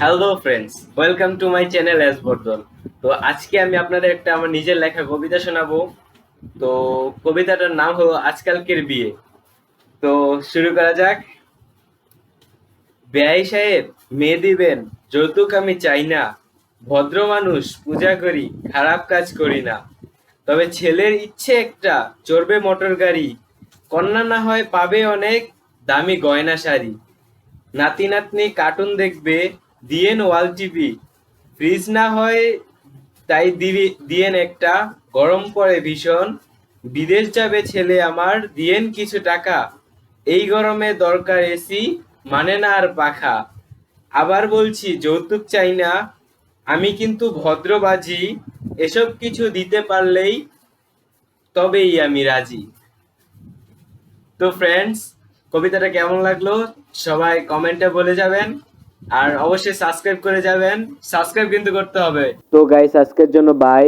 Hello friends welcome to my channel S Bordol তো আজকে আমি আপনাদের একটা আমার নিজের লেখা কবিতা শোনাবো। তো কবিতাটার নাম হলো আজকালকের বিয়ে। তো শুরু করা যাক। ব্যয় সাহেব, মেয়ে দিবেন, যৌতুক আমি চাই না। ভদ্র মানুষ, পূজা করি, খারাপ কাজ করি না। তবে ছেলের ইচ্ছে একটা, চড়বে মোটর গাড়ি। কন্যা না হয় পাবে অনেক, দামি গয়না শাড়ি। নাতি নাতনি কার্টুন দেখবে দিয়েন ওয়াল টিভি ফ্রিজ না হয়, তাই দিবি দিয়েন একটা গরম পড়ে ভীষণ। বিদেশ যাবে ছেলে আমার দিয়েন কিছু টাকা। এই গরমে দরকার এসি মানে না আর পাখা। আবার বলছি, যৌতুক চাই না। আমি কিন্তু ভদ্রবাজি, এসব কিছু দিতে পারলেই তবেই আমি রাজি। তো ফ্রেন্ডস কবিতাটা কেমন লাগল? সবাই কমেন্টে বলে যাবেন। আর অবশ্যই সাবস্ক্রাইব করে যাবেন। সাবস্ক্রাইব কিন্তু করতে হবে। তো গাইস আজকের জন্য বাই